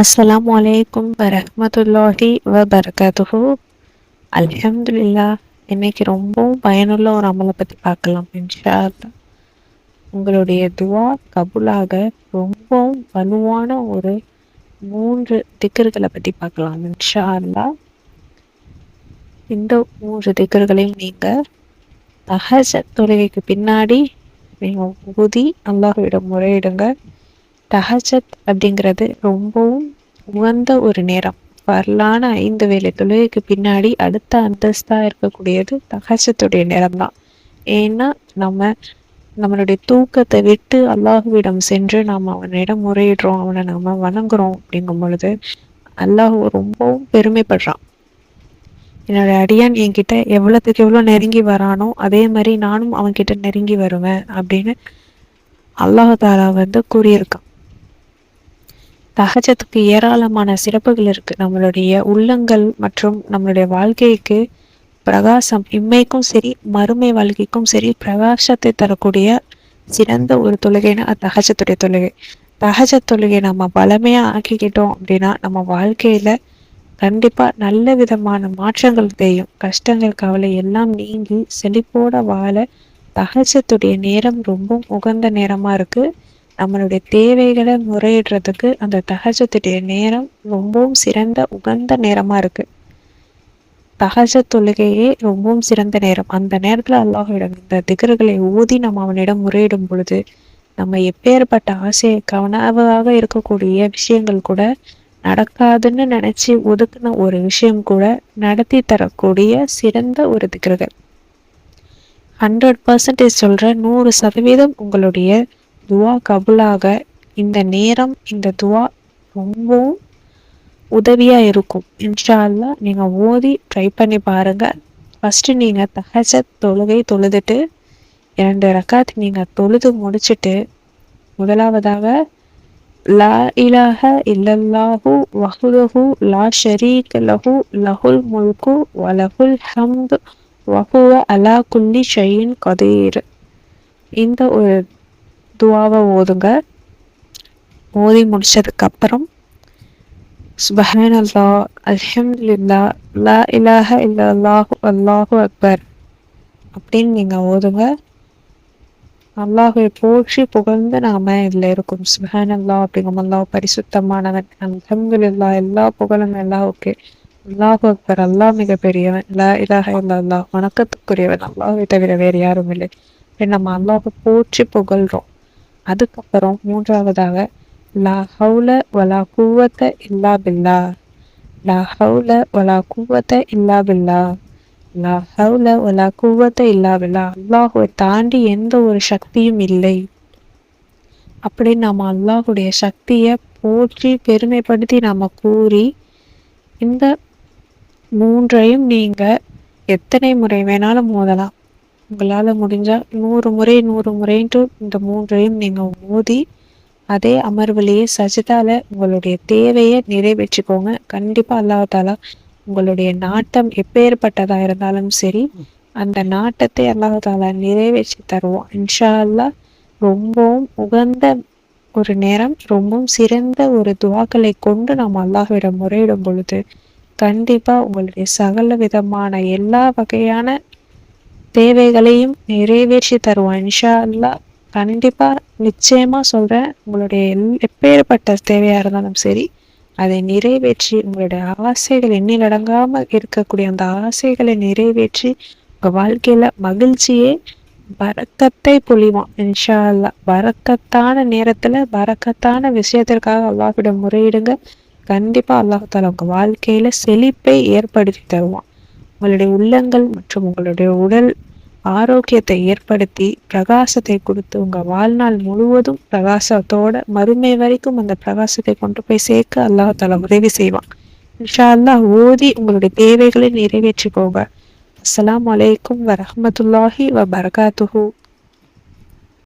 அஸ்ஸலாம் வலைக்கும் வரமத்துல்லாஹி வபரகாத்துஹு அல்ஹம்துல்லா இன்னைக்கு ரொம்பவும் பயனுள்ள ஒரு அமலை பற்றி பார்க்கலாம் இன்ஷா உங்களுடைய துவா கபுலாக ரொம்பவும் வலுவான ஒரு மூன்று திக்கர்களை பற்றி பார்க்கலாம் இன்ஷா இந்த மூன்று திக்கர்களையும் நீங்கள் தகஜ தொழுகைக்கு பின்னாடி நீங்கள் ஊதி அல்லாஹுவிடம் முறையிடுங்க. தஹஜத் அப்படிங்கிறது ரொம்பவும் உகந்த ஒரு நேரம். வரலான ஐந்து வேலை தொழுகைக்கு பின்னாடி அடுத்த அந்தஸ்தாக இருக்கக்கூடியது தகஜத்துடைய நேரம் தான் ஏன்னா நம்ம நம்மளுடைய தூக்கத்தை விட்டு அல்லாஹுவிடம் சென்று நாம் அவனிடம் முறையிடுறோம் அவனை நம்ம வணங்குறோம் அப்படிங்கும் பொழுது அல்லாஹ் ரொம்பவும் பெருமைப்படுறான். என்னோட அடியான் என்கிட்ட எவ்வளோத்துக்கு எவ்வளோ நெருங்கி வரானோ அதே மாதிரி நானும் அவன்கிட்ட நெருங்கி வருவேன் அப்படின்னு அல்லாஹாலா வந்து கூறியிருக்கான். தகஜத்துக்கு ஏராளமான சிறப்புகள் இருக்கு. நம்மளுடைய உள்ளங்கள் மற்றும் நம்மளுடைய வாழ்க்கைக்கு பிரகாசம் இம்மைக்கும் சரி மறுமை வாழ்க்கைக்கும் சரி பிரகாசத்தை தரக்கூடிய சிறந்த ஒரு தொழுகைனா தகஜத்துடைய தொழுகை. தகஜ தொழுகை நம்ம பலமையா ஆக்கிக்கிட்டோம் அப்படின்னா நம்ம வாழ்க்கையில கண்டிப்பாக நல்ல விதமான மாற்றங்கள் தெரியும் கஷ்டங்கள் கவலை எல்லாம் நீங்கி செழிப்போட வாழ தகஜத்துடைய நேரம் ரொம்ப உகந்த நேரமா இருக்கு. நம்மளுடைய தேவைகளை முறையிடுறதுக்கு அந்த தகஜத்துடைய நேரம் ரொம்பவும் சிறந்த உகந்த நேரமாக இருக்குது தகஜ தொழுகையே ரொம்பவும் சிறந்த நேரம். அந்த நேரத்தில் அல்லாஹிடம் இந்த திகர்களை ஊதி நம்ம அவனிடம் முறையிடும் பொழுது நம்ம எப்பேற்பட்ட ஆசையை கவனவாக இருக்கக்கூடிய விஷயங்கள் கூட நடக்காதுன்னு நினச்சி ஒதுக்குன ஒரு விஷயம் கூட நடத்தி தரக்கூடிய சிறந்த ஒரு திகர்கள். ஹண்ட்ரட் பர்சன்டேஜ் சொல்கிற நூறு சதவீதம் உங்களுடைய துவா கபுலாக இந்த நேரம் இந்த துவா ரொம்பவும் உதவியாக இருக்கும். இன்ஷால்லா நீங்கள் ஓதி ட்ரை பண்ணி பாருங்கள் ஃபஸ்ட்டு நீங்கள் தகஜ தொழுகை தொழுதுட்டு இரண்டு ரக்காத் நீங்கள் தொழுது முடிச்சுட்டு முதலாவதாக லா இலாஹ இல்லல்லாஹு வஹுலஹு லா ஷரீக் லஹு லஹுல் முல்கு வலஹுல் ஹம்து வஹுவ அலா குல்லி ஷையின் கதீர். இந்த ஒரு துவாவை ஓதுங்க. ஓதி முடிச்சதுக்கப்புறம் சுபஹான் அல்லா அல்ஹம்துல்லா லா இலாஹ இல்லா அல்லாஹு அல்லாஹு அக்பர் அப்படின்னு நீங்கள் ஓதுங்க. அல்லாஹை போற்றி புகழ்ந்து நாம இதில் இருக்கும். சுபஹான் அல்லா அப்படிங்கும் அல்லாஹ் பரிசுத்தமானவன். அல்ஹம்துல்லா எல்லா புகழும் எல்லாம் ஓகே அல்லாஹு அக்பர் அல்லாஹ் மிகப்பெரியவன். லா இலாஹ இல்லா அல்லாஹ் வணக்கத்துக்குரியவன். அல்லாஹை தவிர வேறு யாரும் இல்லை. நம்ம அல்லாஹை போற்றி புகழ்கிறோம் அதுக்கப்புறம் மூன்றாவதாக லா ஹவுல வலா கூவத்த இல்லா பில்லா. லா ஹவுல வலா கூவத்த இல்லா பில்லா. லா ஹவுல வலா கூவத்த இல்லா பில்லா. அல்லாஹுவை தாண்டி எந்த ஒரு சக்தியும் இல்லை. அப்படி நாம் அல்லாஹுடைய சக்தியை போற்றி பெருமைப்படுத்தி நாம் கூறி இந்த மூன்றையும் நீங்கள் எத்தனை முறை வேணாலும் மோதலாம். உங்களால் முடிஞ்சால் நூறு முறை நூறு முறைன்ட்டு இந்த மூன்றையும் நீங்கள் மோதி அதே அமர்விலேயே சஜிதால உங்களுடைய தேவையை நிறைவேற்றிக்கோங்க. கண்டிப்பாக அல்லாஹாலா உங்களுடைய நாட்டம் எப்பேற்பட்டதாக இருந்தாலும் சரி அந்த நாட்டத்தை அல்லாஹாலா நிறைவேற்றி தருவோம் இன்ஷா அல்லா ரொம்பவும் உகந்த ஒரு நேரம் ரொம்பவும் சிறந்த ஒரு துவாக்களை கொண்டு நாம் அல்லாஹ்விடம் முறையிடும் பொழுது கண்டிப்பாக உங்களுடைய சகல விதமான எல்லா வகையான தேவைகளையும் நிறைவேற்றி தருவான் இன்ஷா அல்லா கண்டிப்பாக நிச்சயமாக சொல்கிறேன் உங்களுடைய எல் எப்பேற்பட்ட தேவையாக இருந்தாலும் சரி அதை நிறைவேற்றி உங்களுடைய ஆசைகள் எண்ணிலடங்காமல் இருக்கக்கூடிய அந்த ஆசைகளை நிறைவேற்றி உங்கள் வாழ்க்கையில் மகிழ்ச்சியே பறக்கத்தை பொழிவான் இன்ஷா அல்லா பறக்கத்தான நேரத்தில் பறக்கத்தான விஷயத்திற்காக அல்லாஹிடம் முறையிடுங்க. கண்டிப்பாக அல்லாஹால உங்கள் வாழ்க்கையில் செழிப்பை ஏற்படுத்தி தருவான். உங்களுடைய உள்ளங்கள் மற்றும் உங்களுடைய உடல் ஆரோக்கியத்தை ஏற்படுத்தி பிரகாசத்தை கொடுத்து உங்கள் வாழ்நாள் முழுவதும் பிரகாசத்தோட மறுமை வரைக்கும் அந்த பிரகாசத்தை கொண்டு போய் சேர்க்க அல்லாஹால உதவி செய்வான். இன்ஷா அல்லாஹ் ஓதி உங்களுடைய தேவைகளை நிறைவேற்றி போக. அஸ்லாம் வலைக்கும் வரமத்துல்லாஹி வ பரகாத்துஹூ